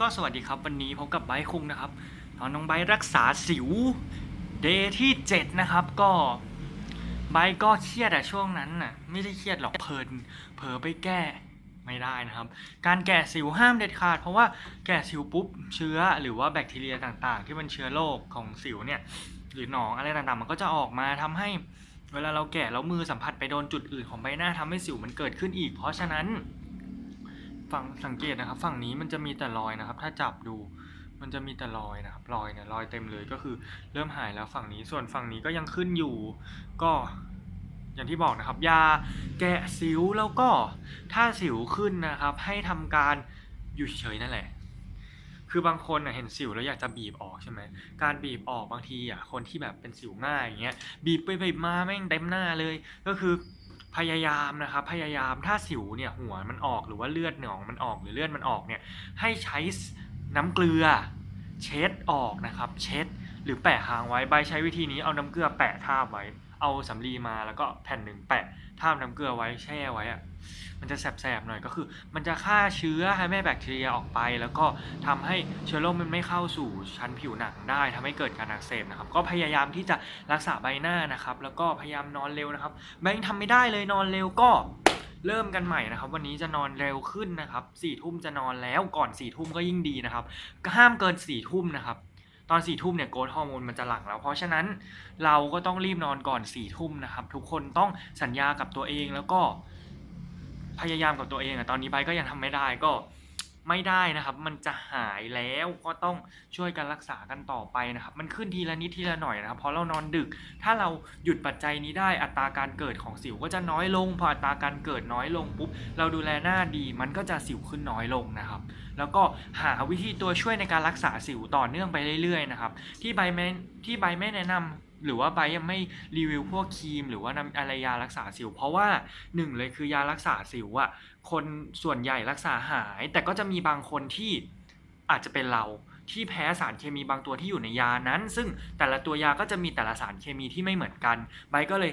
ก็สวัสดีครับวันนี้พบกับไบคุงนะครับตอนน้องไบรักษาสิวเดย์ที่ 7 นะครับก็ไบก็เครียดอะช่วงนั้นน่ะไม่ได้เครียดหรอกเพลินเผลอไปแก้ไม่ได้นะครับ การแกะสิวห้ามเด็ดขาด เพราะว่าแกะสิวปุ๊บเชื้อหรือว่าแบคทีเรียต่างๆ ที่มันเชื้อโรคของสิวเนี่ยหรือหนองอะไรต่างๆ มันก็จะออกมาทำให้เวลาเราแกะแล้วมือสัมผัสไปโดนจุดอื่นของใบหน้าทำให้สิวมันเกิดขึ้นอีก เพราะฉะนั้น ฝั่งสังเกตนะครับ ฝั่งนี้มันจะมีแต่รอยนะครับ ถ้าจับดูมันจะมีแต่รอยนะครับรอยเนี่ยรอยเต็มเลยก็คือเริ่มหายแล้วฝั่งนี้ส่วนฝั่งนี้ก็ยังขึ้นอยู่ ก็อย่างที่บอกนะครับ ยาแกะสิวแล้วก็ถ้าสิวขึ้นนะครับ ให้ทำการอยู่เฉยๆนั่นแหละ คือบางคนน่ะเห็นสิวแล้วอยากจะบีบออกใช่ไหมการบีบออกบางทีอะคนที่แบบเป็นสิวง่ายอย่างเงี้ยบีบไปบีบมาแม่งเต็มหน้าเลย ก็คือ พยายามนะครับพยายามถ้าสิวเนี่ยหัวมันออกหรือว่าเลือดหนองมันออกหรือเลือดมันออกเนี่ยให้ใช้น้ำเกลือเช็ดออกนะครับ เช็ด หรือแปะหางไว้ใบใช้วิธีนี้เอาน้ำเกลือแปะทาบไว้ เอาสำลีมาแล้วก็แผ่นหนึ่งแปะทาบน้ำเกลือไว้แช่ไว้อะมันจะแสบๆหน่อยก็คือ มันจะฆ่าเชื้อให้แม่แบคทีเรียออกไป แล้วก็ทำให้เชื้อโรคมันไม่เข้าสู่ชั้นผิวหนังได้ทำให้เกิดการอักเสบนะครับ ก็พยายามที่จะรักษาใบหน้านะครับ แล้วก็พยายามนอนเร็วนะครับแบงค์ทำไม่ได้เลยนอนเร็วก็เริ่มกันใหม่นะครับ วันนี้จะนอนเร็วขึ้นนะครับสี่ทุ่มจะนอนแล้วก่อนสี่ทุ่มก็ยิ่งดีนะครับห้ามเกินสี่ทุ่มนะครับ ตอนสี่ทุ่มเนี่ยโกรทฮอร์โมนมันจะหลั่งแล้ว เพราะฉะนั้นเราก็ต้องรีบนอนก่อนสี่ทุ่มนะครับ ทุกคนต้องสัญญากับตัวเองแล้วก็พยายามกับตัวเองอะตอนนี้ไปก็ยังทำไม่ได้ก็ ไม่ได้นะครับ มันจะหายแล้วก็ต้องช่วยกันรักษากันต่อไปนะครับ มันขึ้นทีละนิดทีละหน่อยนะครับเพราะเรานอนดึก ถ้าเราหยุดปัจจัยนี้ได้อัตราการเกิดของสิวก็จะน้อยลง พออัตราการเกิดน้อยลงปุ๊บเราดูแลหน้าดี มันก็จะสิวขึ้นน้อยลงนะครับ แล้วก็หาวิธีตัวช่วยในการรักษาสิวต่อเนื่องไปเรื่อยๆนะครับ ที่ใบไม่ที่ใบไม่แนะนำ หรือว่าใบยังไม่รีวิวพวกครีม หรือว่านำอะไรยารักษาสิว เพราะว่าหนึ่งเลยคือยารักษาสิวอะคนส่วนใหญ่รักษาหาย แต่ก็จะมีบางคนที่อาจจะเป็นเราที่แพ้สารเคมีบางตัวที่อยู่ในยานั้น ซึ่งแต่ละตัวยาก็จะมีแต่ละสารเคมีที่ไม่เหมือนกันใบก็เลย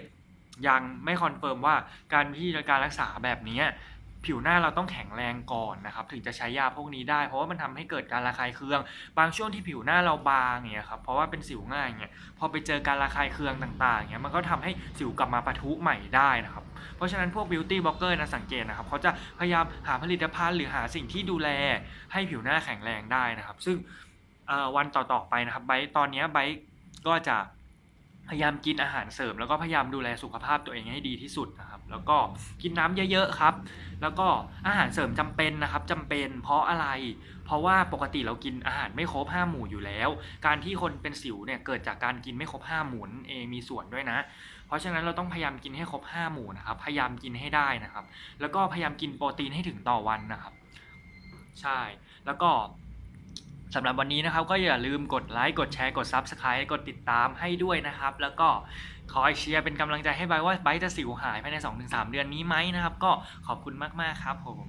ยังไม่คอนเฟิร์มว่าการวิธีการรักษาแบบนี้ ผิวหน้าเราต้องแข็งแรงก่อนนะครับถึงจะใช้ยาพวกนี้ได้ เพราะว่ามันทำให้เกิดการระคายเคือง บางช่วงที่ผิวหน้าเราบางอย่างเงี้ยครับเพราะว่าเป็นสิวง่ายเงี้ยพอไปเจอการระคายเคืองต่างๆเงี้ยมันก็ทำให้สิวกลับมาปะทุใหม่ได้นะครับเพราะฉะนั้นพวกบิวตี้บล็อกเกอร์นะสังเกตนะครับเขาจะพยายามหาผลิตภัณฑ์หรือหาสิ่งที่ดูแลให้ผิวหน้าแข็งแรงได้นะครับ ซึ่งวันต่อๆไปนะครับไบตอนนี้ไบก็จะพยายามกินอาหารเสริม แล้วก็พยายามดูแลสุขภาพตัวเองให้ดีที่สุดนะครับ แล้วก็กินน้ำเยอะๆครับ แล้วก็อาหารเสริมจำเป็นนะครับจำเป็นเพราะอะไร เพราะว่าปกติเรากินอาหารไม่ครบห้าหมู่อยู่แล้ว การที่คนเป็นสิวเนี่ยเกิดจากการกินไม่ครบห้าหมู่นั่นเองมีส่วนด้วยนะ เพราะฉะนั้นเราต้องพยายามกินให้ครบห้าหมู่นะครับพยายามกินให้ได้นะครับ แล้วก็พยายามกินโปรตีนให้ถึงต่อวันนะครับ ใช่แล้วก็ สำหรับวันนี้นะครับก็อย่าลืมกดไลค์กดแชร์กด Subscribe กดติดตามให้ด้วยนะครับ แล้วก็ขอยเชียร์เป็นกำลังใจให้ไบว่าไบจะสิวหายภายใน 2-3 เดือนนี้ไหมนะครับ ก็ขอบคุณมากๆครับผม